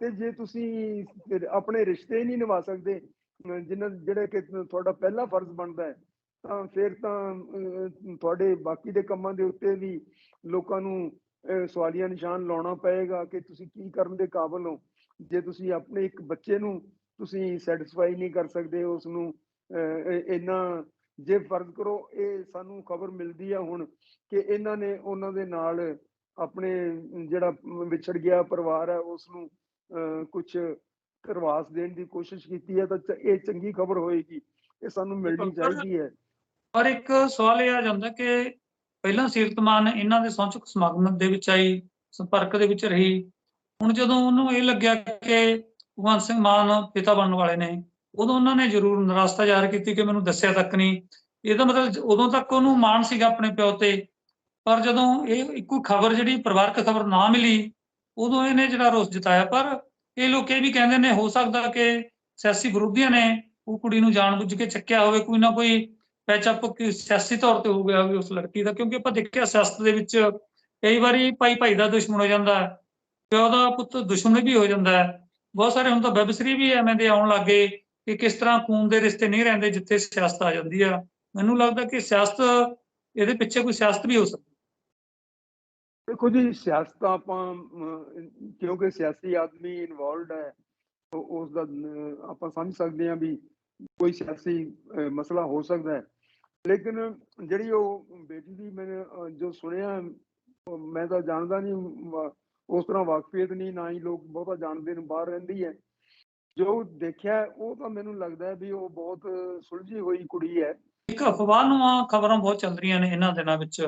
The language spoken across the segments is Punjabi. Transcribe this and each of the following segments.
ਤੇ ਜੇ ਤੁਸੀਂ ਆਪਣੇ ਰਿਸ਼ਤੇ ਨਹੀਂ ਨਿਭਾ ਸਕਦੇ ਅਹ ਜਿਨ੍ਹਾਂ ਜਿਹੜੇ ਕਿ ਤੁਹਾਡਾ ਪਹਿਲਾ ਫਰਜ਼ ਬਣਦਾ ਹੈ ਤਾਂ ਫਿਰ ਤਾਂ ਤੁਹਾਡੇ ਬਾਕੀ ਦੇ ਕੰਮਾਂ ਦੇ ਉੱਤੇ ਵੀ ਲੋਕਾਂ ਨੂੰ ਅਹ, ਸਵਾਲੀਆ ਨਿਸ਼ਾਨ ਲਾਉਣਾ ਪਏਗਾ ਕਿ ਤੁਸੀਂ ਕੀ ਕਰਨ ਦੇ ਕਾਬਿਲ ਹੋ। ਜੇ ਤੁਸੀਂ ਆਪਣੇ ਇੱਕ ਬੱਚੇ ਨੂੰ ਤੁਸੀਂ ਸੈਟੀਸਫਾਈ ਨਹੀਂ ਕਰ ਸਕਦੇ ਉਸ ਨੂੰ ਅਹ, ਇੰਨਾ ਜੇ ਫਰਜ਼ ਕਰੋ ਇਹ ਸਾਨੂੰ ਖਬਰ ਮਿਲਦੀ ਆ ਹੁਣ ਕਿ ਇਹਨਾਂ ਨੇ ਉਹਨਾਂ ਦੇ ਨਾਲ ਆਪਣੇ ਜਿਹੜਾ ਵਿਛੜ ਗਿਆ ਪਰਿਵਾਰ ਹੈ ਉਸ ਨੂੰ ਕੁਝ ਕਰਵਾਸ ਦੇਣ ਦੀ ਕੋਸ਼ਿਸ਼ ਕੀਤੀ ਹੈ ਤਾਂ ਇਹ ਚੰਗੀ ਖਬਰ ਹੋਏਗੀ। ਇਹ ਸਾਨੂੰ ਮਿਲਣੀ। ਚਾਹੀਦੀ ਹੈ। ਪਰ ਇੱਕ ਸਵਾਲ ਇਹ ਆ ਜਾਂਦਾ ਕਿ ਪਹਿਲਾਂ ਸੀਰਤਮਾਨ ਇਹਨਾਂ ਦੇ ਸੌਂਚਕ ਸਮਾਗਮ ਦੇ ਵਿੱਚ ਆਈ ਸੰਪਰਕ ਦੇ ਵਿੱਚ ਰਹੀ। ਹੁਣ ਜਦੋਂ ਉਹਨੂੰ ਇਹ ਲੱਗਿਆ ਕਿ ਭਗਵੰਤ ਸਿੰਘ ਮਾਨ ਪਿਤਾ ਬਣਨ ਵਾਲੇ ਨੇ ਉਦੋਂ ਉਹਨਾਂ ਨੇ ਜ਼ਰੂਰ ਨਿਰਾਸ਼ਤਾ ਜ਼ਾਹਰ ਕੀਤੀ ਕਿ ਮੈਨੂੰ ਦੱਸਿਆ ਤੱਕ ਨਹੀਂ। ਇਹਦਾ ਮਤਲਬ ਉਦੋਂ ਤੱਕ ਉਹਨੂੰ ਮਾਣ ਸੀਗਾ ਆਪਣੇ ਪਿਓ ਤੇ ਪਰ ਜਦੋਂ ਇਹ ਇੱਕੋ ਖਬਰ ਜਿਹੜੀ ਪਰਿਵਾਰਕ ਖਬਰ ਨਾ ਮਿਲੀ ਉਦੋਂ ਇਹਨੇ ਜਿਹੜਾ ਰੋਸ ਜਤਾਇਆ, ਪਰ ਇਹ ਲੋਕ ਇਹ ਵੀ ਕਹਿੰਦੇ ਨੇ, ਹੋ ਸਕਦਾ ਕਿ ਸਿਆਸੀ ਵਿਰੋਧੀਆਂ ਨੇ ਉਹ ਕੁੜੀ ਨੂੰ ਜਾਣਬੁੱਝ ਕੇ ਚੱਕਿਆ ਹੋਵੇ, ਕੋਈ ਨਾ ਕੋਈ ਪੈਚਅਪ ਸਿਆਸੀ ਤੌਰ ਤੇ ਹੋ ਗਿਆ ਹੋਵੇ ਉਸ ਲੜਕੀ ਦਾ, ਕਿਉਂਕਿ ਆਪਾਂ ਦੇਖਿਆ ਸਿਆਸਤ ਦੇ ਵਿੱਚ ਕਈ ਵਾਰੀ ਭਾਈ ਭਾਈ ਦਾ ਦੁਸ਼ਮਣ ਹੋ ਜਾਂਦਾ ਹੈ ਪਿਓ ਦਾ ਪੁੱਤ ਦੁਸ਼ਮਣ ਵੀ ਹੋ ਜਾਂਦਾ ਹੈ। ਬਹੁਤ ਸਾਰੇ ਹੁਣ ਤਾਂ ਵੈਬ ਵੀ ਐਵੇਂ ਦੇ ਆਉਣ ਲੱਗੇ ਕਿ ਕਿਸ ਤਰ੍ਹਾਂ ਖੂਨ ਦੇ ਰਿਸ਼ਤੇ ਨਹੀਂ ਰਹਿੰਦੇ ਜਿੱਥੇ ਸਿਆਸਤ ਆ ਜਾਂਦੀ ਆ। ਮੈਨੂੰ ਲੱਗਦਾ ਕਿ ਸਿਆਸਤ, ਇਹਦੇ ਪਿੱਛੇ ਕੋਈ ਸਿਆਸਤ ਵੀ ਹੋ ਸਕਦੀ। ਦੇਖੋ ਜੀ ਸਿਆਸਤ ਆਪਾਂ ਕਿਉਂਕਿ ਸਿਆਸੀ ਆਦਮੀ ਇਨਵੋਲਡ ਹੈ ਉਸ ਦਾ ਆਪਾਂ ਸਮਝ ਸਕਦੇ ਹਾਂ ਵੀ ਕੋਈ ਸਿਆਸੀ ਮਸਲਾ ਹੋ ਸਕਦਾ ਹੈ। ਲੇਕਿਨ ਜਿਹੜੀ ਉਹ ਬੇਟੀ ਦੀ ਮੈਂ ਜੋ ਸੁਣਿਆ ਮੈਂ ਤਾਂ ਜਾਣਦਾ ਨਹੀਂ ਉਸ ਤਰ੍ਹਾਂ ਵਾਕਫੀਅਤ ਨਹੀਂ, ਨਾ ਹੀ ਲੋਕ ਬਹੁਤਾ ਜਾਣਦੇ ਨੇ, ਬਾਹਰ ਰਹਿੰਦੀ ਹੈ। ਜੋ ਦੇਖਿਆ, ਉਹ ਤਾਂ ਮੈਨੂੰ ਲੱਗਦਾ ਵੀ ਉਹ ਬਹੁਤ ਸੁਲਝੀ ਹੋਈ ਕੁੜੀ ਹੈ। ਇੱਕ ਅਫਵਾਹ ਨੂੰ ਖਬਰਾਂ ਬਹੁਤ ਚੱਲ ਰਹੀਆਂ ਨੇ ਇਹਨਾਂ ਦਿਨਾਂ ਵਿੱਚ।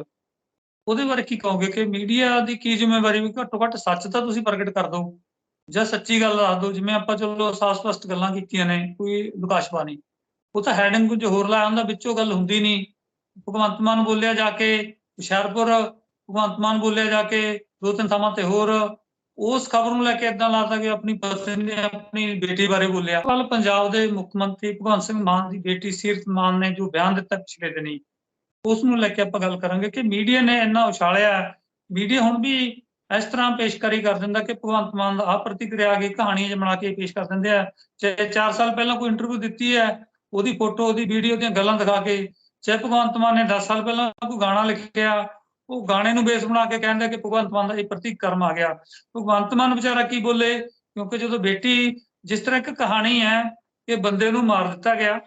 ਉਹਦੇ ਬਾਰੇ ਕੀ ਕਹੋਗੇ ਕਿ ਮੀਡੀਆ ਦੀ ਕੀ ਜ਼ਿੰਮੇਵਾਰੀ ਵੀ ਘੱਟੋ ਘੱਟ ਸੱਚ ਤਾਂ ਤੁਸੀਂ ਪ੍ਰਗਟ ਕਰ ਦਿਓ ਜਾਂ ਸੱਚੀ ਗੱਲ ਦੱਸ ਦਿਓ, ਜਿਵੇਂ ਆਪਾਂ ਚਲੋ ਸਾਫ਼-ਸਪਸ਼ਟ ਗੱਲਾਂ ਕੀਤੀਆਂ ਨੇ, ਕੋਈ ਲੁਕਾਸ਼ਪਾ ਨਹੀਂ ਉਹ ਤਾਂ ਹੈਡਿੰਗ ਕੁਝ ਹੋਰ ਲਾਇਆ ਹੁੰਦਾ ਵਿੱਚੋਂ ਗੱਲ ਹੁੰਦੀ ਨਹੀਂ ਭਗਵੰਤ ਮਾਨ ਬੋਲਿਆ ਜਾ ਕੇ ਹੁਸ਼ਿਆਰਪੁਰ, ਭਗਵੰਤ ਮਾਨ ਬੋਲਿਆ ਜਾ ਕੇ ਦੋ ਤਿੰਨ ਥਾਵਾਂ ਤੇ ਹੋਰ। ਉਸ ਖਬਰ ਨੂੰ ਲੈ ਕੇ ਇਦਾਂ ਲੱਗਦਾ ਕਿ ਆਪਣੀ ਪਤਨੀ ਨੇ ਆਪਣੀ ਬੇਟੀ ਬਾਰੇ ਬੋਲਿਆ। ਕੱਲ ਪੰਜਾਬ ਦੇ ਮੁੱਖ ਮੰਤਰੀ ਭਗਵੰਤ ਸਿੰਘ ਮਾਨ ਦੀ ਬੇਟੀ ਸੀਰਤ ਮਾਨ ਨੇ ਜੋ ਬਿਆਨ ਦਿੱਤਾ ਪਿਛਲੇ ਦਿਨੀ ਉਸ ਨੂੰ ਲੈ ਕੇ ਆਪਾਂ ਗੱਲ ਕਰਾਂਗੇ ਕਿ ਮੀਡੀਆ ਨੇ ਇੰਨਾ ਉਛਾਲਿਆ ਮੀਡੀਆ ਹੁਣ ਵੀ ਇਸ ਤਰ੍ਹਾਂ ਪੇਸ਼ਕਾਰੀ ਕਰ ਦਿੰਦਾ ਕਿ ਭਗਵੰਤ ਮਾਨ ਦਾ ਆਹ ਪ੍ਰਤੀਕਿਰਿਆ ਆ ਗਈ ਕਹਾਣੀਆਂ ਬਣਾ ਕੇ ਪੇਸ਼ ਕਰ ਦਿੰਦੇ ਆ। ਚਾਹੇ 4 ਸਾਲ ਪਹਿਲਾਂ ਕੋਈ ਇੰਟਰਵਿਊ ਦਿੱਤੀ ਹੈ, ਉਹਦੀ ਫੋਟੋ ਉਹਦੀ ਵੀਡੀਓ ਦੀਆਂ ਗੱਲਾਂ ਦਿਖਾ ਕੇ ਚਾਹੇ ਭਗਵੰਤ ਮਾਨ ਨੇ 10 ਸਾਲ ਪਹਿਲਾਂ ਕੋਈ ਗਾਣਾ ਲਿਖਿਆ, ਉਹ ਗਾਣੇ ਨੂੰ ਬੇਸ ਬਣਾ ਕੇ ਕਹਿੰਦਾ ਕਿ ਭਗਵੰਤ ਮਾਨ ਦਾ ਇਹ ਪ੍ਰਤੀਕਰਮ ਆ ਗਿਆ। ਭਗਵੰਤ ਮਾਨ ਵਿਚਾਰਾ ਕੀ ਬੋਲੇ? ਕਿਉਂਕਿ ਜਦੋਂ ਬੇਟੀ ਜਿਸ ਤਰ੍ਹਾਂ ਇੱਕ ਕਹਾਣੀ ਹੈ ਕਿ ਬੰਦੇ ਨੂੰ ਮਾਰ ਦਿੱਤਾ ਗਿਆ।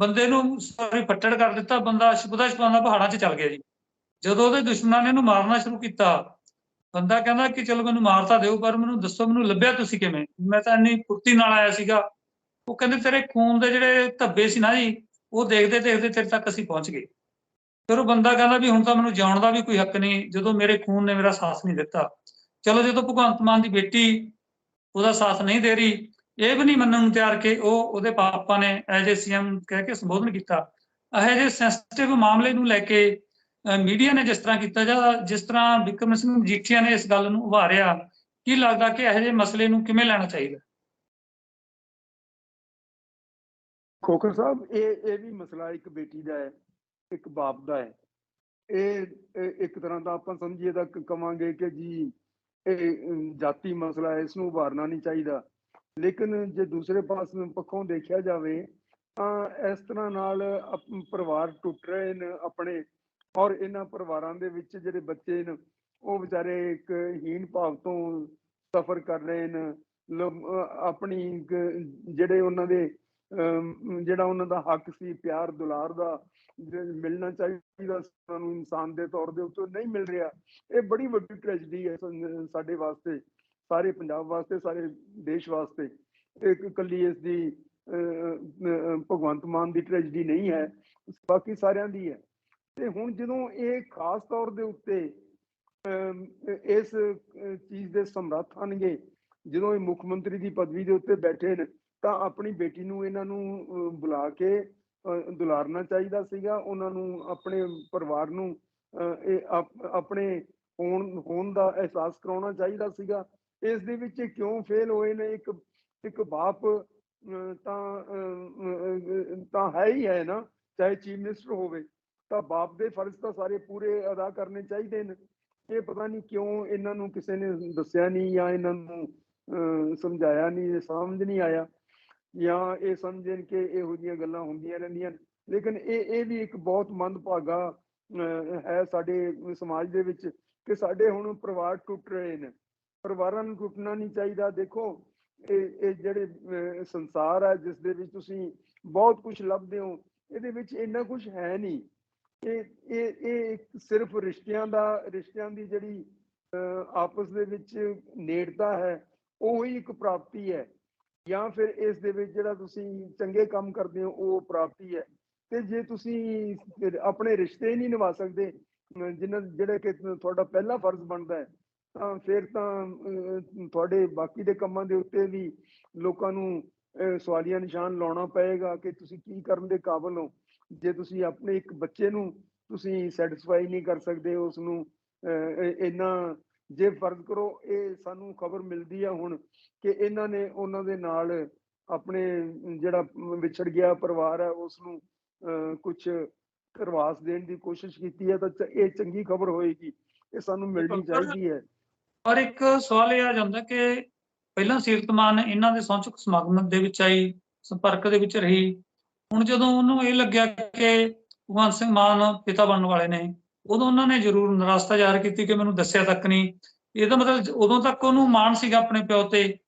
ਬੰਦੇ ਨੂੰ ਸੌਰੀ ਫੱਟੜ ਕਰ ਦਿੱਤਾ, ਬੰਦਾ ਸ਼ੁਭਦਾ ਸ਼ਪਾਂਦਾ ਪਹਾੜਾਂ 'ਚ ਚੱਲ ਗਿਆ ਜੀ। ਜਦੋਂ ਉਹਦੇ ਦੁਸ਼ਮਣਾਂ ਨੇ ਇਹਨੂੰ ਮਾਰਨਾ ਸ਼ੁਰੂ ਕੀਤਾ, ਬੰਦਾ ਕਹਿੰਦਾ ਕਿ ਚਲੋ ਮੈਨੂੰ ਮਾਰ ਤਾਂ ਦਿਓ, ਪਰ ਮੈਨੂੰ ਦੱਸੋ ਮੈਨੂੰ ਲੱਭਿਆ ਤੁਸੀਂ ਕਿਵੇਂ? ਮੈਂ ਤਾਂ ਇੰਨੀ ਫੁਰਤੀ ਨਾਲ ਆਇਆ ਸੀਗਾ। ਉਹ ਕਹਿੰਦੇ ਤੇਰੇ ਖੂਨ ਦੇ ਜਿਹੜੇ ਧੱਬੇ ਸੀ ਨਾ ਜੀ, ਉਹ ਦੇਖਦੇ ਦੇਖਦੇ ਤੇਰੇ ਤੱਕ ਅਸੀਂ ਪਹੁੰਚ ਗਏ। ਫਿਰ ਉਹ ਬੰਦਾ ਕਹਿੰਦਾ ਵੀ ਹੁਣ ਤਾਂ ਮੈਨੂੰ ਜਾਣ ਦਾ ਵੀ ਕੋਈ ਹੱਕ ਨਹੀਂ, ਜਦੋਂ ਮੇਰੇ ਖੂਨ ਨੇ ਮੇਰਾ ਸਾਥ ਨਹੀਂ ਦਿੱਤਾ। ਚਲੋ ਜਦੋਂ ਭਗਵੰਤ ਮਾਨ ਦੀ ਬੇਟੀ ਉਹਦਾ ਸਾਥ ਨਹੀਂ ਦੇ ਰਹੀ ਇਹ ਵੀ ਨਹੀਂ ਮੰਨਣ ਨੂੰ ਤਿਆਰ ਕਿ ਉਹ ਉਹਦੇ ਪਾਪਾ ਨੇ ਐਜ ਸੀਐਮ ਕਹਿ ਕੇ ਸੰਬੋਧਨ ਕੀਤਾ। ਇਹੋ ਜਿਹੇ ਸੈਂਸਿਟਿਵ ਮਾਮਲੇ ਨੂੰ ਲੈ ਕੇ ਮੀਡੀਆ ਨੇ ਜਿਸ ਤਰ੍ਹਾਂ ਕੀਤਾ, ਜਾਂ ਜਿਸ ਤਰ੍ਹਾਂ ਵਿਕਰਮ ਸਿੰਘ ਮਜੀਠੀਆ ਨੇ ਇਸ ਗੱਲ ਨੂੰ ਉਭਾਰਿਆ, ਕੀ ਲੱਗਦਾ ਕਿ ਇਹੋ ਜਿਹੇ ਮਸਲੇ ਨੂੰ ਕਿਵੇਂ ਲੈਣਾ ਚਾਹੀਦਾ? ਖੋਖਰ ਸਾਹਿਬ, ਇਹ ਇਹ ਵੀ ਮਸਲਾ ਇੱਕ ਬੇਟੀ ਦਾ ਹੈ, ਇੱਕ ਬਾਪ ਦਾ ਹੈ। ਇਹ ਇੱਕ ਤਰ੍ਹਾਂ ਦਾ ਆਪਾਂ ਸਮਝੀਏ ਤਾਂ ਕਵਾਂਗੇ ਕਿ ਜੀ, ਇਹ ਜਾਤੀ ਮਸਲਾ ਹੈ, ਇਸ ਨੂੰ ਉਭਾਰਨਾ ਨਹੀਂ ਚਾਹੀਦਾ। ਲੇਕਿਨ ਜੇ ਦੂਸਰੇ ਪਾਸ ਪੱਖੋਂ ਦੇਖਿਆ ਜਾਵੇ ਤਾਂ ਇਸ ਤਰ੍ਹਾਂ ਨਾਲ ਪਰਿਵਾਰ ਟੁੱਟ ਰਹੇ ਨੇ ਆਪਣੇ ਔਰ ਇਹਨਾਂ ਪਰਿਵਾਰਾਂ ਦੇ ਵਿੱਚ ਜਿਹੜੇ ਬੱਚੇ ਨੇ ਉਹ ਵਿਚਾਰੇ ਇੱਕ ਹੀਨ ਭਾਵ ਤੋਂ ਸਫਰ ਕਰ ਰਹੇ ਨੇ। ਆਪਣੀ ਜਿਹੜੇ ਉਹਨਾਂ ਦੇ ਅਮ, ਜਿਹੜਾ ਉਹਨਾਂ ਦਾ ਹੱਕ ਸੀ ਪਿਆਰ ਦੁਲਾਰ ਦਾ ਮਿਲਣਾ ਚਾਹੀਦਾ ਸੀ ਉਹਨਾਂ ਨੂੰ ਇਨਸਾਨ ਦੇ ਤੌਰ ਦੇ ਉੱਤੇ ਨਹੀਂ ਮਿਲ ਰਿਹਾ। ਇਹ ਬੜੀ ਵੱਡੀ ਟ੍ਰੈਜਡੀ ਹੈ ਸਾਡੇ ਵਾਸਤੇ। ਸਾਰੇ ਪੰਜਾਬ ਵਾਸਤੇ ਸਾਰੇ ਦੇਸ਼ ਵਾਸਤੇ। ਇੱਕ ਇਕੱਲੀ ਇਸ ਦੀ ਅਹ, ਭਗਵੰਤ ਮਾਨ ਦੀ ਟ੍ਰੈਜਡੀ ਨਹੀਂ ਹੈ ਬਾਕੀ ਸਾਰਿਆਂ ਦੀ ਹੈ। ਤੇ ਹੁਣ ਜਦੋਂ ਇਹ ਖਾਸ ਤੌਰ ਦੇ ਉੱਤੇ ਇਸ ਚੀਜ਼ ਦੇ ਸਮਰੱਥ ਹੋਣਗੇ ਜਦੋਂ ਇਹ ਮੁੱਖ ਮੰਤਰੀ ਦੀ ਪਦਵੀ ਦੇ ਉੱਤੇ ਬੈਠੇ ਨੇ ਤਾਂ ਆਪਣੀ ਬੇਟੀ ਨੂੰ ਇਹਨਾਂ ਨੂੰ ਬੁਲਾ ਕੇ ਅਹ, ਦੁਲਾਰਨਾ ਚਾਹੀਦਾ ਸੀਗਾ। ਉਹਨਾਂ ਨੂੰ ਆਪਣੇ ਪਰਿਵਾਰ ਨੂੰ ਅਹ, ਇਹ ਆਪਣੇ ਹੋਣ ਹੋਣ ਦਾ ਅਹਿਸਾਸ ਕਰਾਉਣਾ ਚਾਹੀਦਾ ਸੀਗਾ। ਇਸ ਦੇ ਵਿੱਚ ਕਿਉਂ ਫੇਲ ਹੋਏ ਨੇ? ਇੱਕ ਇੱਕ ਬਾਪ ਤਾਂ ਅਹ, ਤਾਂ ਹੈ ਹੀ ਹੈ ਨਾ ਚਾਹੇ ਚੀਫ ਮਿਨਿਸਟਰ ਹੋਵੇ ਤਾਂ ਬਾਪ ਦੇ ਫਰਜ਼ ਤਾਂ ਸਾਰੇ ਪੂਰੇ ਅਦਾ ਕਰਨੇ ਚਾਹੀਦੇ ਨੇ। ਇਹ ਪਤਾ ਨਹੀਂ ਕਿਉਂ ਇਹਨਾਂ ਨੂੰ ਕਿਸੇ ਨੇ ਦੱਸਿਆ ਨਹੀਂ ਜਾਂ ਇਹਨਾਂ ਨੂੰ ਅਹ, ਸਮਝਾਇਆ ਨਹੀਂ ਸਮਝ ਨਹੀਂ ਆਇਆ। ਜਾਂ ਇਹ ਸਮਝਣ ਕਿ ਇਹੋ ਜਿਹੀਆਂ ਗੱਲਾਂ ਹੁੰਦੀਆਂ ਰਹਿੰਦੀਆਂ ਲੇਕਿਨ ਇਹ ਇਹ ਵੀ ਇੱਕ ਬਹੁਤ ਮੰਦਭਾਗਾ ਅਹ, ਹੈ ਸਾਡੇ ਸਮਾਜ ਦੇ ਵਿੱਚ ਕਿ ਸਾਡੇ ਹੁਣ ਪਰਿਵਾਰ ਟੁੱਟ ਰਹੇ ਨੇ। ਪਰਿਵਾਰਾਂ ਨੂੰ ਟੁੱਟਣਾ ਨਹੀਂ ਚਾਹੀਦਾ। ਦੇਖੋ ਇਹ ਇਹ ਜਿਹੜੇ ਸੰਸਾਰ ਹੈ ਜਿਸ ਦੇ ਵਿੱਚ ਤੁਸੀਂ ਬਹੁਤ ਕੁਝ ਲੱਭਦੇ ਹੋ ਇਹਦੇ ਵਿੱਚ ਇੰਨਾ ਕੁਝ ਹੈ ਨਹੀਂ। ਇਹ ਇਹ ਇਹ ਸਿਰਫ ਰਿਸ਼ਤਿਆਂ ਦਾ ਰਿਸ਼ਤਿਆਂ ਦੀ ਜਿਹੜੀ ਆਪਸ ਦੇ ਵਿੱਚ ਨੇੜਤਾ ਹੈ ਉਹ ਹੀ ਇੱਕ ਪ੍ਰਾਪਤੀ ਹੈ। ਜਾਂ ਫਿਰ ਇਸ ਦੇ ਵਿੱਚ ਜਿਹੜਾ ਤੁਸੀਂ ਚੰਗੇ ਕੰਮ ਕਰਦੇ ਹੋ ਉਹ ਪ੍ਰਾਪਤੀ ਹੈ। ਤੇ ਜੇ ਤੁਸੀਂ ਆਪਣੇ ਰਿਸ਼ਤੇ ਨਹੀਂ ਨਿਭਾ ਸਕਦੇ ਅਹ, ਜਿਨ੍ਹਾਂ ਜਿਹੜੇ ਕਿ ਤੁਹਾਡਾ ਪਹਿਲਾ ਫਰਜ਼ ਬਣਦਾ ਹੈ ਤਾਂ ਫਿਰ ਤਾਂ ਤੁਹਾਡੇ ਬਾਕੀ ਦੇ ਕੰਮਾਂ ਦੇ ਉੱਤੇ ਵੀ ਲੋਕਾਂ ਨੂੰ ਸਵਾਲੀਆ ਨਿਸ਼ਾਨ ਲਾਉਣਾ ਪਏਗਾ ਕਿ ਤੁਸੀਂ ਕੀ ਕਰਨ ਦੇ ਕਾਬਿਲ ਹੋ ਜੇ ਤੁਸੀਂ ਆਪਣੇ ਇੱਕ ਬੱਚੇ ਨੂੰ ਤੁਸੀਂ ਸੈਟੀਸਫਾਈ ਨਹੀਂ ਕਰ ਸਕਦੇ ਉਸ ਨੂੰ ਇੰਨਾ ਜੇ ਫਰਜ਼ ਕਰੋ ਇਹ ਸਾਨੂੰ ਖਬਰ ਮਿਲਦੀ ਆ ਹੁਣ ਕਿ ਇਹਨਾਂ ਨੇ ਉਹਨਾਂ ਦੇ ਨਾਲ ਆਪਣੇ ਜਿਹੜਾ ਵਿਛੜ ਗਿਆ ਪਰਿਵਾਰ ਹੈ ਉਸ ਨੂੰ ਕੁਝ ਕਰਵਾਸ ਦੇਣ ਦੀ ਕੋਸ਼ਿਸ਼ ਕੀਤੀ ਹੈ ਤਾਂ ਇਹ ਚੰਗੀ ਖਬਰ ਹੋਏਗੀ ਇਹ ਸਾਨੂੰ ਮਿਲਣੀ। ਚਾਹੀਦੀ ਹੈ ਪਰ ਇੱਕ ਸਵਾਲ ਇਹ ਆ ਜਾਂਦਾ ਕਿ ਪਹਿਲਾਂ ਸੀਰਤਮਾਨ ਇਹਨਾਂ ਦੇ ਸਹੁੰ ਚੁੱਕ ਸਮਾਗਮ ਦੇ ਵਿੱਚ ਆਈ, ਸੰਪਰਕ ਦੇ ਵਿੱਚ ਰਹੀ। ਹੁਣ ਜਦੋਂ ਉਹਨੂੰ ਇਹ ਲੱਗਿਆ ਕਿ ਭਗਵੰਤ ਸਿੰਘ ਮਾਨ ਪਿਤਾ ਬਣਨ ਵਾਲੇ ਨੇ, ਉਦੋਂ ਉਹਨਾਂ ਨੇ ਜ਼ਰੂਰ ਨਿਰਾਸ਼ਤਾ ਜ਼ਾਹਰ ਕੀਤੀ ਕਿ ਮੈਨੂੰ ਦੱਸਿਆ ਤੱਕ ਨਹੀਂ। ਇਹਦਾ ਮਤਲਬ ਉਦੋਂ ਤੱਕ ਉਹਨੂੰ ਮਾਣ ਸੀਗਾ ਆਪਣੇ ਪਿਓ ਤੇ।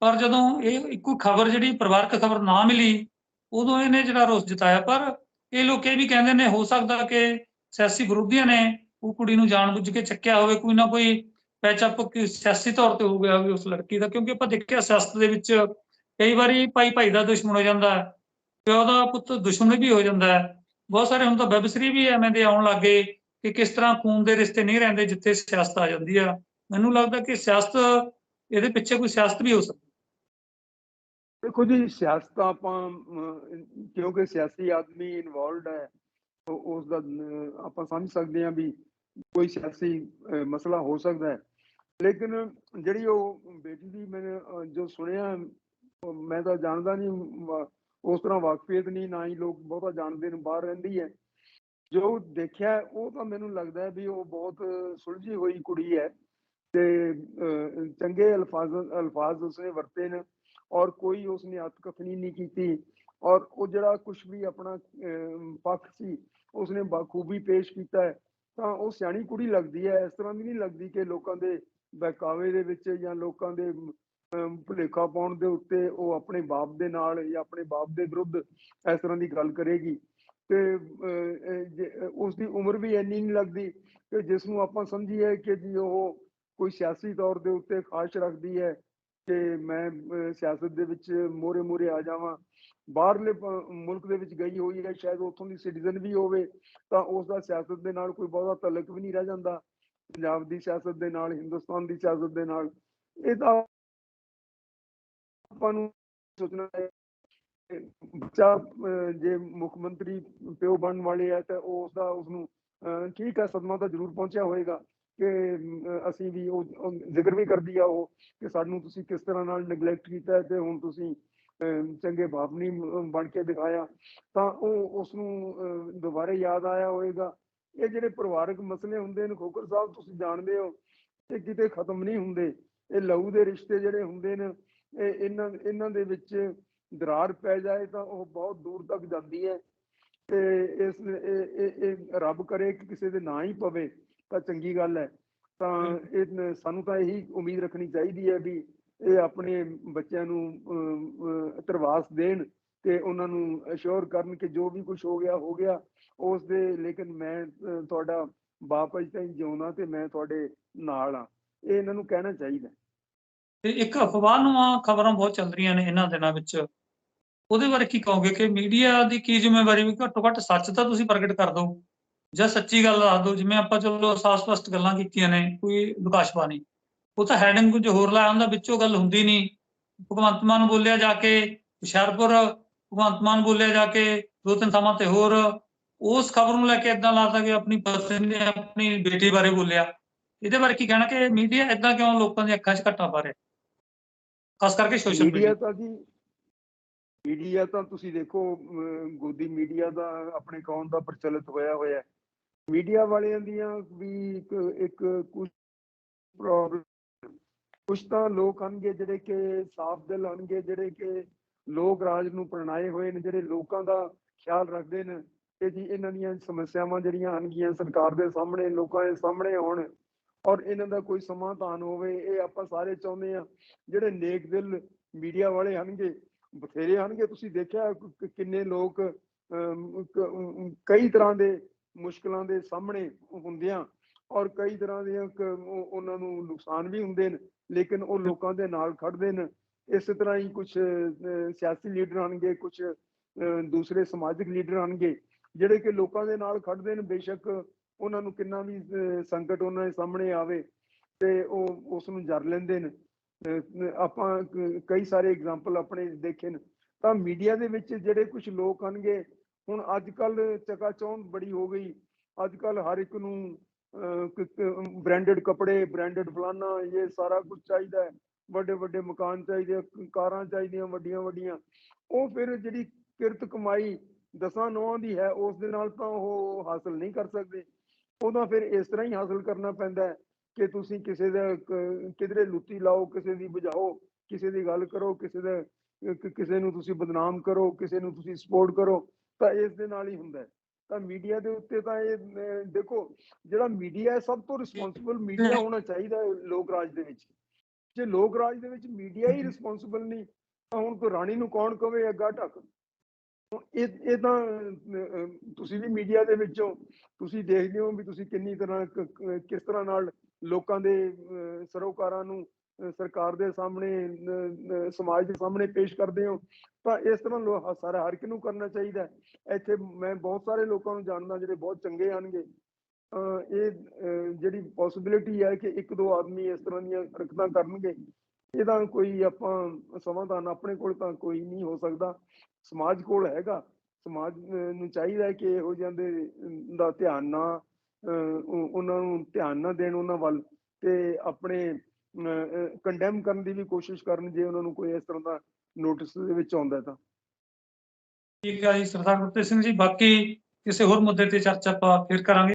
ਪਰ ਜਦੋਂ ਇਹ ਇੱਕੋ ਖਬਰ ਜਿਹੜੀ ਪਰਿਵਾਰਕ ਖਬਰ ਨਾ ਮਿਲੀ, ਉਦੋਂ ਇਹਨੇ ਜਿਹੜਾ ਰੋਸ ਜਤਾਇਆ। ਪਰ ਇਹ ਲੋਕ ਇਹ ਵੀ ਕਹਿੰਦੇ ਨੇ, ਹੋ ਸਕਦਾ ਕਿ ਸਿਆਸੀ ਵਿਰੋਧੀਆਂ ਨੇ ਉਹ ਕੁੜੀ ਨੂੰ ਜਾਣਬੁੱਝ ਕੇ ਚੱਕਿਆ ਹੋਵੇ, ਕੋਈ ਨਾ ਕੋਈ ਪੈਚਅਪ ਸਿਆਸੀ ਤੌਰ ਤੇ ਹੋ ਗਿਆ ਵੀ ਉਸ ਲੜਕੀ ਦਾ, ਕਿਉਂਕਿ ਆਪਾਂ ਦੇਖਿਆ ਸਿਆਸਤ ਦੇ ਵਿੱਚ ਕਈ ਵਾਰੀ ਭਾਈ ਭਾਈ ਦਾ ਦੁਸ਼ਮਣ ਹੋ ਜਾਂਦਾ ਹੈ, ਪਿਓ ਦਾ ਪੁੱਤ ਦੁਸ਼ਮਣ ਵੀ ਹੋ ਜਾਂਦਾ ਹੈ। ਬਹੁਤ ਸਾਰੇ ਹੁਣ ਤਾਂ ਵੈਬ ਵੀ ਐਵੇਂ ਦੇ ਆਉਣ ਲੱਗੇ ਕਿ ਕਿਸ ਤਰ੍ਹਾਂ ਖੂਨ ਦੇ ਰਿਸ਼ਤੇ ਨਹੀਂ ਰਹਿੰਦੇ ਜਿੱਥੇ ਸਿਆਸਤ ਆ ਜਾਂਦੀ ਆ। ਮੈਨੂੰ ਲੱਗਦਾ ਕਿ ਸਿਆਸਤ, ਇਹਦੇ ਪਿੱਛੇ ਕੋਈ ਸਿਆਸਤ ਵੀ ਹੋ ਸਕਦੀ। ਦੇਖੋ ਜੀ, ਸਿਆਸਤ ਆਪਾਂ ਕਿਉਂਕਿ ਸਿਆਸੀ ਆਦਮੀ ਇਨਵੋਲਡ ਹੈ ਉਸ ਦਾ ਆਪਾਂ ਸਮਝ ਸਕਦੇ ਹਾਂ ਵੀ ਕੋਈ ਸਿਆਸੀ ਮਸਲਾ ਹੋ ਸਕਦਾ ਹੈ। ਲੇਕਿਨ ਜਿਹੜੀ ਉਹ ਬੇਟੀ ਦੀ ਮੈਂ ਜੋ ਸੁਣਿਆ ਮੈਂ ਤਾਂ ਜਾਣਦਾ ਨਹੀਂ ਉਸ ਤਰ੍ਹਾਂ ਵਾਕਫੀਅਤ ਨਹੀਂ ਨਾ ਹੀ ਲੋਕ ਬਹੁਤਾ ਜਾਣਦੇ ਨੇ ਬਾਹਰ ਰਹਿੰਦੀ ਹੈ। ਜੋ ਦੇਖਿਆ ਉਹ ਤਾਂ ਮੈਨੂੰ ਲੱਗਦਾ ਵੀ ਉਹ ਬਹੁਤ ਸੁਲਝੀ ਹੋਈ ਕੁੜੀ ਹੈ ਤੇ ਚੰਗੇ ਅਲਫਾਜ਼ ਅਲਫਾਜ਼ ਉਸਨੇ ਵਰਤੇ ਨੇ ਔਰ ਕੋਈ ਉਸਨੇ ਅਤਕਥਨੀ ਨਹੀਂ ਕੀਤੀ ਔਰ ਉਹ ਜਿਹੜਾ ਕੁਝ ਵੀ ਆਪਣਾ ਅਮ, ਪੱਖ ਸੀ ਉਸਨੇ ਬਾਖੂਬੀ ਪੇਸ਼ ਕੀਤਾ ਹੈ। ਤਾਂ ਉਹ ਸਿਆਣੀ ਕੁੜੀ ਲੱਗਦੀ ਹੈ ਇਸ ਤਰ੍ਹਾਂ ਦੀ ਨਹੀਂ ਲੱਗਦੀ ਕਿ ਲੋਕਾਂ ਦੇ ਬਹਿਕਾਵੇ ਦੇ ਵਿੱਚ ਜਾਂ ਲੋਕਾਂ ਦੇ ਭੁਲੇਖਾ ਪਾਉਣ ਦੇ ਉੱਤੇ ਉਹ ਆਪਣੇ ਬਾਪ ਦੇ ਨਾਲ ਜਾਂ ਆਪਣੇ ਬਾਪ ਦੇ ਵਿਰੁੱਧ ਇਸ ਤਰ੍ਹਾਂ ਦੀ ਗੱਲ ਕਰੇਗੀ। ਤੇ ਉਸ ਦੀ ਉਮਰ ਵੀ ਇੰਨੀ ਨਹੀਂ ਲੱਗਦੀ ਕਿ ਜਿਸ ਨੂੰ ਆਪਾਂ ਸਮਝੀਏ ਕਿ ਜੀ ਉਹ ਕੋਈ ਸਿਆਸੀ ਤੌਰ ਦੇ ਉੱਤੇ ਖਾਸ਼ ਰੱਖਦੀ ਹੈ ਕਿ ਮੈਂ ਸਿਆਸਤ ਦੇ ਵਿੱਚ ਮੋਰੇ ਮੋਰੇ ਆ ਜਾਵਾਂ। ਬਾਹਰਲੇ ਮੁਲਕ ਦੇ ਵਿੱਚ ਗਈ ਹੋਈ ਹੈ, ਸ਼ਾਇਦ ਉੱਥੋਂ ਦੀ ਸਿਟੀਜ਼ਨ ਵੀ ਹੋਵੇ ਤਾਂ ਉਸ ਦਾ ਸਿਆਸਤ ਦੇ ਨਾਲ ਕੋਈ ਬਹੁਤਾ ਤਲਕ ਵੀ ਨਹੀਂ ਰਹਿ ਜਾਂਦਾ। ਪੰਜਾਬ ਦੀ ਸਿਆਸਤ ਦੇ ਨਾਲ ਹਿੰਦੁਸਤਾਨ ਦੀ ਸਿਆਸਤ ਦੇ ਨਾਲ ਇਹ ਤਾਂ ਆਪਾਂ ਨੂੰ ਸੋਚਣਾ ਹੈ ਬੱਚਾ ਜੇ ਮੁੱਖ ਮੰਤਰੀ ਪਿਓ ਬਣਨ ਵਾਲੇ ਹੈ ਤਾਂ ਉਸ ਦਾ ਉਸ ਨੂੰ ਠੀਕ ਹੈ ਸਦਮਾ ਤਾਂ ਜ਼ਰੂਰ ਪਹੁੰਚਿਆ ਹੋਏਗਾ ਕਿ ਅਸੀਂ ਵੀ ਉਹ ਜ਼ਿਕਰ ਵੀ ਕਰਦੀ ਆ ਉਹ ਕਿ ਸਾਨੂੰ ਤੁਸੀਂ ਕਿਸ ਤਰ੍ਹਾਂ ਨਾਲ ਨੈਗਲੈਕਟ ਕੀਤਾ ਤੇ ਹੁਣ ਤੁਸੀਂ ਅਮ, ਚੰਗੇ ਬਾਪ ਨਹੀਂ ਬਣ ਕੇ ਦਿਖਾਇਆ। ਤਾਂ ਉਹ ਉਸ ਨੂੰ ਦੁਬਾਰੇ ਯਾਦ ਆਇਆ ਹੋਏਗਾ ਇਹ ਜਿਹੜੇ ਪਰਿਵਾਰਕ ਮਸਲੇ ਹੁੰਦੇ ਨੇ ਖੋਖਰ ਸਾਹਿਬ ਤੁਸੀਂ ਜਾਣਦੇ ਹੋ ਇਹ ਕਿਤੇ ਖਤਮ ਨਹੀਂ ਹੁੰਦੇ। ਇਹ ਲਹੂ ਦੇ ਰਿਸ਼ਤੇ ਜਿਹੜੇ ਹੁੰਦੇ ਨੇ ਇਹ ਇਹਨਾਂ ਇਹਨਾਂ ਦੇ ਵਿੱਚ ਦਰਾਰ ਪੈ ਜਾਏ ਤਾਂ ਉਹ ਬਹੁਤ ਦੂਰ ਤੱਕ ਜਾਂਦੀ ਹੈ। ਤੇ ਇਸ ਇਹ ਇਹ- ਰੱਬ ਕਰੇ ਕਿ ਕਿਸੇ ਦੇ ਨਾ ਹੀ ਪਵੇ ਤਾਂ ਚੰਗੀ ਗੱਲ ਹੈ। ਤਾਂ ਇਹ ਸਾਨੂੰ ਤਾਂ ਇਹੀ ਉਮੀਦ ਰੱਖਣੀ ਚਾਹੀਦੀ ਹੈ ਵੀ ਇਹ ਆਪਣੇ ਬੱਚਿਆਂ ਨੂੰ ਅਮ, ਅਮ, ਦੇਣ। ਤੇ ਉਹਨਾਂ ਨੂੰ ਅਸ਼ੋਰ ਕਰਨ ਕਿ ਜੋ ਵੀ ਕੁਝ ਹੋ ਗਿਆ ਹੋ ਗਿਆ, ਉਸ ਦੇ, ਲੇਕਿਨ ਮੈਂ ਤੁਹਾਡਾ ਬਾਪ ਅਜ ਤਾਈਂ ਜਿਉਣਾ ਤੇ ਮੈਂ ਤੁਹਾਡੇ ਨਾਲ ਆ ਇਹ ਇਹਨਾਂ ਨੂੰ ਕਹਿਣਾ ਚਾਹੀਦਾ ਤੇ ਇੱਕ ਅਫਵਾਹ ਨੂੰ ਖਬਰਾਂ ਬਹੁਤ ਚੱਲ ਰਹੀਆਂ ਨੇ ਇਹਨਾਂ ਦਿਨਾਂ ਵਿੱਚ। ਉਹਦੇ ਬਾਰੇ ਕੀ ਕਹੋਗੇ ਕਿ ਮੀਡੀਆ ਦੀ ਕੀ ਜ਼ਿੰਮੇਵਾਰੀ ਵੀ ਘੱਟੋ ਘੱਟ ਸੱਚ ਤਾਂ ਤੁਸੀਂ ਪ੍ਰਗਟ ਕਰ ਦਿਓ, ਜਾਂ ਸੱਚੀ ਗੱਲ ਦੱਸ ਦਿਓ, ਜਿਵੇਂ ਆਪਾਂ ਚਲੋ ਸਾਫ਼-ਸਪਸ਼ਟ ਗੱਲਾਂ ਕੀਤੀਆਂ ਨੇ, ਕੋਈ ਵਿਕਾਸ਼ਵਾ ਨਹੀਂ। ਉਹ ਤਾਂ ਹੈਡਿੰਗ ਕੁਝ ਹੋਰ ਲਾਇਆ ਹੁੰਦਾ, ਵਿੱਚੋਂ ਗੱਲ ਹੁੰਦੀ ਨਹੀਂ। ਭਗਵੰਤ ਮਾਨ ਬੋਲਿਆ ਜਾ ਕੇ ਹੁਸ਼ਿਆਰਪੁਰ ਭਗਵੰਤ ਮਾਨ ਬੋਲਿਆ ਜਾ ਕੇ ਦੋ ਤਿੰਨ ਥਾਵਾਂ ਤੇ ਹੋਰ ਉਸ ਖਬਰ ਨੂੰ ਲੈ ਕੇ ਇਦਾਂ ਲਾਤਾ ਕਿ ਆਪਣੀ ਪਤਨੀ ਨੇ ਆਪਣੀ ਬੇਟੀ ਬਾਰੇ ਬੋਲਿਆ। ਇਹਦੇ ਬਾਰੇ ਕੀ ਕਹਿਣਾ ਕਿ ਮੀਡੀਆ ਇਦਾਂ ਕਿਉਂ ਲੋਕਾਂ ਦੀਆਂ ਅੱਖਾਂ 'ਚ ਘੱਟਾ ਪਾ ਰਿਹਾ? ਖਾਸ ਕਰਕੇ ਸੋਸ਼ਲ ਮੀਡੀਆ ਤਾਂ ਜੀ ਮੀਡੀਆ ਤਾਂ ਤੁਸੀਂ ਦੇਖੋ ਗੋਦੀ ਮੀਡੀਆ ਦਾ ਆਪਣੇ ਕੌਮ ਦਾ ਪ੍ਰਚਲਿਤ ਹੋਇਆ ਹੋਇਆ ਮੀਡੀਆ ਵਾਲਿਆਂ ਦੀਆਂ ਵੀ ਇੱਕ ਇੱਕ ਕੁਝ ਪ੍ਰੋਬਲਮ ਕੁਛ ਤਾਂ ਲੋਕ ਹਨਗੇ ਜਿਹੜੇ ਕਿ ਸਾਫ਼ ਦਿਲ ਹਨਗੇ ਜਿਹੜੇ ਕਿ ਲੋਕ ਰਾਜ ਨੂੰ ਪ੍ਰਣਾਏ ਹੋਏ ਨੇ ਜਿਹੜੇ ਲੋਕਾਂ ਦਾ ਖਿਆਲ ਰੱਖਦੇ ਨੇ ਕਿ ਜੀ ਇਹਨਾਂ ਦੀਆਂ ਸਮੱਸਿਆਵਾਂ ਜਿਹੜੀਆਂ ਹਨਗੀਆਂ ਸਰਕਾਰ ਦੇ ਸਾਹਮਣੇ ਲੋਕਾਂ ਦੇ ਸਾਹਮਣੇ ਆਉਣ ਔਰ ਇਹਨਾਂ ਦਾ ਕੋਈ ਸਮਾਧਾਨ ਹੋਵੇ ਇਹ ਆਪਾਂ ਸਾਰੇ ਚਾਹੁੰਦੇ ਆ ਜਿਹੜੇ ਨੇਕ ਦਿਲ ਮੀਡੀਆ ਵਾਲੇ ਹਨਗੇ ਬਥੇਰੇ ਹਨਗੇ ਤੁਸੀਂ ਦੇਖਿਆ ਕਿੰਨੇ ਲੋਕ ਅਮ, ਕਈ ਤਰ੍ਹਾਂ ਦੇ ਮੁਸ਼ਕਲਾਂ ਦੇ ਸਾਹਮਣੇ ਹੁੰਦਿਆਂ ਔਰ ਕਈ ਤਰ੍ਹਾਂ ਦੀਆਂ ਉਹਨਾਂ ਨੂੰ ਨੁਕਸਾਨ ਵੀ ਹੁੰਦੇ ਨੇ ਲੇਕਿਨ ਉਹ ਲੋਕਾਂ ਦੇ ਨਾਲ ਖੜਦੇ ਨੇ ਇਸੇ ਤਰ੍ਹਾਂ ਹੀ ਕੁਝ ਸਿਆਸੀ ਲੀਡਰ ਆਣਗੇ ਕੁਝ ਦੂਸਰੇ ਸਮਾਜਿਕ ਲੀਡਰ ਆਣਗੇ ਜਿਹੜੇ ਕਿ ਲੋਕਾਂ ਦੇ ਨਾਲ ਖੜਦੇ ਨੇ, ਬੇਸ਼ੱਕ ਉਹਨਾਂ ਨੂੰ ਕਿੰਨਾ ਵੀ ਸੰਕਟ ਉਹਨਾਂ ਦੇ ਸਾਹਮਣੇ ਆਵੇ ਤੇ ਉਹ ਉਸ ਨੂੰ ਜਰ ਲੈਂਦੇ ਨੇ। ਆਪਾਂ ਕਈ ਸਾਰੇ ਐਗਜ਼ਾਮਪਲ ਆਪਣੇ ਦੇਖੇ ਨੇ। ਤਾਂ ਮੀਡੀਆ ਦੇ ਵਿੱਚ ਜਿਹੜੇ ਕੁਝ ਲੋਕ ਆਣਗੇ ਹੁਣ ਅੱਜ ਕੱਲ ਚਕਾਚੌਂਧ ਬੜੀ ਹੋ ਗਈ। ਅੱਜ ਕੱਲ ਹਰ ਇੱਕ ਨੂੰ ਬ੍ਰਾਂਡਡ ਕੱਪੜੇ ਬ੍ਰਾਂਡਡ ਫਲਾਨਾ, ਇਹ ਸਾਰਾ ਕੁਝ ਚਾਹੀਦਾ ਹੈ। ਵੱਡੇ ਵੱਡੇ ਮਕਾਨ ਚਾਹੀਦੇ ਕਾਰਾਂ ਚਾਹੀਦੀਆਂ ਵੱਡੀਆਂ ਵੱਡੀਆਂ। ਉਹ ਫਿਰ ਜਿਹੜੀ ਕਿਰਤ ਕਮਾਈ ਦਸਾਂ ਨੌਂ ਦੀ ਹੈ ਉਸ ਦੇ ਨਾਲ ਤਾਂ ਉਹ ਹਾਸਲ ਨਹੀਂ ਕਰ ਸਕਦੇ। ਉਹਦਾ ਫਿਰ ਇਸ ਤਰ੍ਹਾਂ ਹੀ ਹਾਸਲ ਕਰਨਾ ਪੈਂਦਾ ਹੈ ਕਿ ਤੁਸੀਂ ਕਿਸੇ ਦਾ ਕਿਧਰੇ ਲੁੱਟੀ ਲਾਓ ਕਿਸੇ ਦੀ ਬੁਝਾਓ ਕਿਸੇ ਦੀ ਗੱਲ ਕਰੋ ਕਿਸੇ ਦਾ ਕਿਸੇ ਨੂੰ ਤੁਸੀਂ ਬਦਨਾਮ ਕਰੋ ਕਿਸੇ ਨੂੰ ਤੁਸੀਂ ਸਪੋਰਟ ਕਰੋ ਤਾਂ ਇਸ ਦੇ ਨਾਲ ਹੀ ਹੁੰਦਾ ਤਾਂ ਮੀਡੀਆ ਦੇ ਉੱਤੇ ਤਾਂ ਇਹ ਦੇਖੋ ਜਿਹੜਾ ਮੀਡੀਆ ਹੈ ਸਭ ਤੋਂ ਰਿਸਪੌਂਸਿਬਲ ਮੀਡੀਆ ਹੋਣਾ ਚਾਹੀਦਾ ਹੈ ਲੋਕ ਰਾਜ ਦੇ ਵਿੱਚ। ਜੇ ਲੋਕ ਰਾਜ ਦੇ ਵਿੱਚ ਮੀਡੀਆ ਹੀ ਰਿਸਪੌਂਸਿਬਲ ਨਹੀਂ ਤਾਂ ਹੁਣ ਕੋਈ ਰਾਣੀ ਨੂੰ ਕੌਣ ਕਵੇ ਅੱਗਾ ਢੱਕ? ਹੁਣ ਇਹ ਇਹ ਤਾਂ ਤੁਸੀਂ ਵੀ ਮੀਡੀਆ ਦੇ ਵਿੱਚੋਂ ਤੁਸੀਂ ਦੇਖਦੇ ਹੋ ਵੀ ਤੁਸੀਂ ਕਿੰਨੀ ਤਰ੍ਹਾਂ ਕ- ਕ- ਕਿਸ ਤਰ੍ਹਾਂ ਨਾਲ ਲੋਕਾਂ ਦੇ ਸਰੋਕਾਰਾਂ ਨੂੰ ਸਰਕਾਰ ਦੇ ਸਾਹਮਣੇ ਸਮਾਜ ਦੇ ਸਾਹਮਣੇ ਪੇਸ਼ ਕਰਦੇ ਹੋ ਤਾਂ ਇਸ ਤਰ੍ਹਾਂ ਸਾਰਾ ਹਰ ਇੱਕ ਨੂੰ ਕਰਨਾ ਚਾਹੀਦਾ। ਇੱਥੇ ਮੈਂ ਬਹੁਤ ਸਾਰੇ ਲੋਕਾਂ ਨੂੰ ਜਾਣਦਾ ਜਿਹੜੇ ਬਹੁਤ ਚੰਗੇ ਆਣਗੇ। ਇਹ ਜਿਹੜੀ ਪੋਸਿਬਿਲਿਟੀ ਹੈ ਕਿ ਇੱਕ ਦੋ ਆਦਮੀ ਇਸ ਤਰ੍ਹਾਂ ਦੀਆਂ ਹਰਕਤਾਂ ਕਰਨਗੇ, ਇਹਦਾ ਕੋਈ ਆਪਾਂ ਸਮਾਧਾਨ ਆਪਣੇ ਕੋਲ ਤਾਂ ਕੋਈ ਨਹੀਂ ਹੋ ਸਕਦਾ। ਸਮਾਜ ਕੋਲ ਹੈਗਾ। ਸਮਾਜ ਨੂੰ ਚਾਹੀਦਾ ਹੈ ਕਿ ਇਹੋ ਜਿਹਾਂ ਦਾ ਧਿਆਨ ਨਾ ਉਹਨਾਂ ਨੂੰ ਧਿਆਨ ਨਾ ਦੇਣ ਉਹਨਾਂ ਵੱਲ ਤੇ ਆਪਣੇ ਕੰਡੈਮ ਕਰਨ ਦੀ ਵੀ ਕੋਸ਼ਿਸ਼ ਕਰਨ ਜੇ ਉਹਨਾਂ ਨੂੰ ਕੋਈ ਇਸ ਤਰ੍ਹਾਂ ਦਾ ਨੋਟਿਸ ਦੇ ਵਿੱਚ ਆਉਂਦਾ ਤਾਂ। ਠੀਕ ਹੈ ਜੀ, ਸਰਦਾਰ ਗੁਰਤੇਜ ਸਿੰਘ ਜੀ, ਬਾਕੀ ਕਿਸੇ ਹੋਰ ਮੁੱਦੇ ਤੇ ਚਰਚਾ ਆਪਾਂ ਫਿਰ ਕਰਾਂਗੇ।